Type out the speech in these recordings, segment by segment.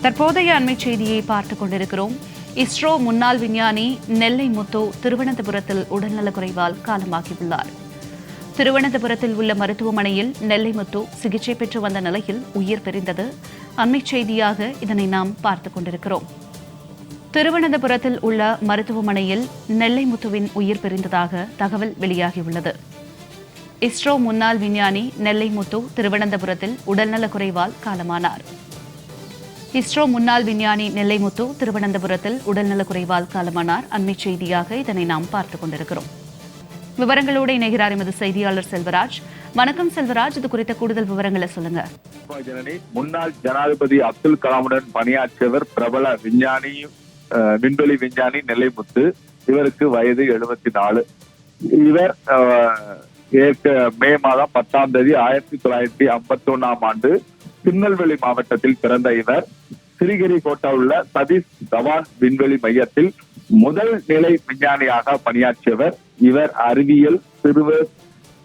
தற்போதைய அண்மை செய்தியை பார்த்துக் கொண்டிருக்கிறோம். இஸ்ரோ முன்னாள் விஞ்ஞானி நெல்லை முத்து திருவனந்தபுரத்தில் உடல்நலக்குறைவால் காலமாகியுள்ளார். திருவனந்தபுரத்தில் உள்ள மருத்துவமனையில் நெல்லை முத்து சிகிச்சை பெற்று வந்த நிலையில் உயிர் பிரிந்தது. அண்மை செய்தியாக இதனை நாம் பார்த்துக் கொண்டிருக்கிறோம். திருவனந்தபுரத்தில் உள்ள மருத்துவமனையில் நெல்லை முத்துவின் உயிர் பிரிந்ததாக தகவல் வெளியாகியுள்ளது. இஸ்ரோ முன்னாள் விஞ்ஞானி நெல்லை முத்து திருவனந்தபுரத்தில் உடல்நலக்குறைவால் காலமானார். இஸ்ரோ முன்னாள் விஞ்ஞானி நெல்லைமுத்து திருவனந்தபுரத்தில் உடல்நலக்குறைவால் காலமானார். அண்மை செய்தியாக இதனை நாம் பார்த்துக் கொண்டிருக்கிறோம். விவரங்களோடு இணைகிறார் எமது செய்தியாளர் செல்வராஜ். வணக்கம் செல்வராஜ் இது குறித்த கூடுதல் விவரங்களை சொல்லுங்க. முன்னாள் ஜனாதிபதி அப்துல் கலாமுடன் பணியாற்றியவர் பிரபல விஞ்ஞானி அஹ், விண்வெளி விஞ்ஞானி நெல்லைமுத்து. இவருக்கு வயது எழுபத்தி நாலு இவர் ஏற்க மே மாதம் பத்தாம் தேதி ஆயிரத்தி தொள்ளாயிரத்தி ஐம்பத்தி ஒன்னாம் ஆண்டு திருநெல்வேலி மாவட்டத்தில் பிறந்த இவர் சிறிகரிகோட்டா உள்ள சதீஷ் தவான் விண்வெளி மையத்தில் முதல் நிலை விஞ்ஞானியாக பணியாற்றியவர். இவர் அறிவியல் சிறுவர்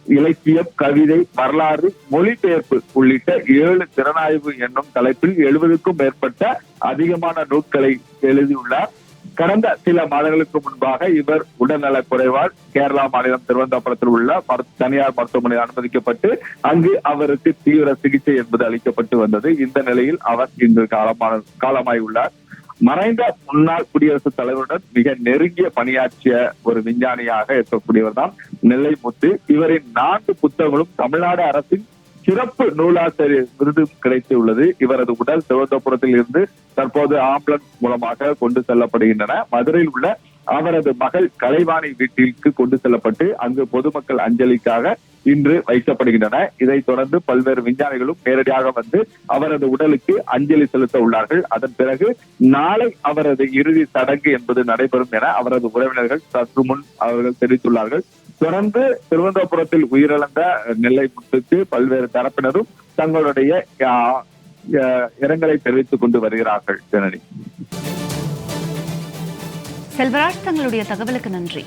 இலக்கியம் கவிதை வரலாறு மொழிபெயர்ப்பு உள்ளிட்ட ஏழு திறனாய்வு என்னும் தலைப்பில் எழுபதுக்கும் மேற்பட்ட அதிகமான நூல்களை எழுதியுள்ளார். கடந்த சில மாதங்களுக்கு முன்பாக இவர் உடல்நலக் குறைவால் கேரளா மாநிலம் திருவனந்தபுரத்தில் உள்ள தனியார் மருத்துவமனையில் அனுமதிக்கப்பட்டு அங்கு அவருக்கு தீவிர சிகிச்சை என்பது அளிக்கப்பட்டு வந்தது. இந்த நிலையில் அவர் இன்று காலமான காலமாய் உள்ளார் மறைந்த முன்னாள் குடியரசுத் தலைவருடன் மிக நெருங்கிய பணியாற்றிய ஒரு விஞ்ஞானியாக இருக்கக்கூடியவர் தான் நெல்லை முத்து இவரின் நான்கு புத்தகங்களும் தமிழ்நாடு அரசின் சிறப்பு நூலாசிரியர் விருது கிடைத்துள்ளது. இவரது உடல் சிவந்தபுரத்தில் இருந்து தற்போது ஆம்புலன்ஸ் மூலமாக கொண்டு செல்லப்படுகின்றன. மதுரையில் உள்ள அவரது மகள் கலைவாணி வீட்டிற்கு கொண்டு செல்லப்பட்டு அங்கு பொதுமக்கள் அஞ்சலிக்காக இன்று வைக்கப்படுகின்றன. இதைத் தொடர்ந்து பல்வேறு விஞ்ஞானிகளும் நேரடியாக வந்து அவரது உடலுக்கு அஞ்சலி செலுத்த உள்ளார்கள். அதன் பிறகு நாளை அவரது இறுதி சடங்கு என்பது நடைபெறும் என அவரது உறவினர்கள் சற்று முன் அவர்கள் தெரிவித்துள்ளார்கள். தொடர்ந்து திருவனந்தபுரத்தில் உயிரிழந்த நெல்லை முத்துக்கு பல்வேறு தரப்பினரும் தங்களுடைய இரங்கலை தெரிவித்துக் கொண்டு வருகிறார்கள் ஜனனி. செல்வராஜ் தங்களுடைய தகவலுக்கு நன்றி.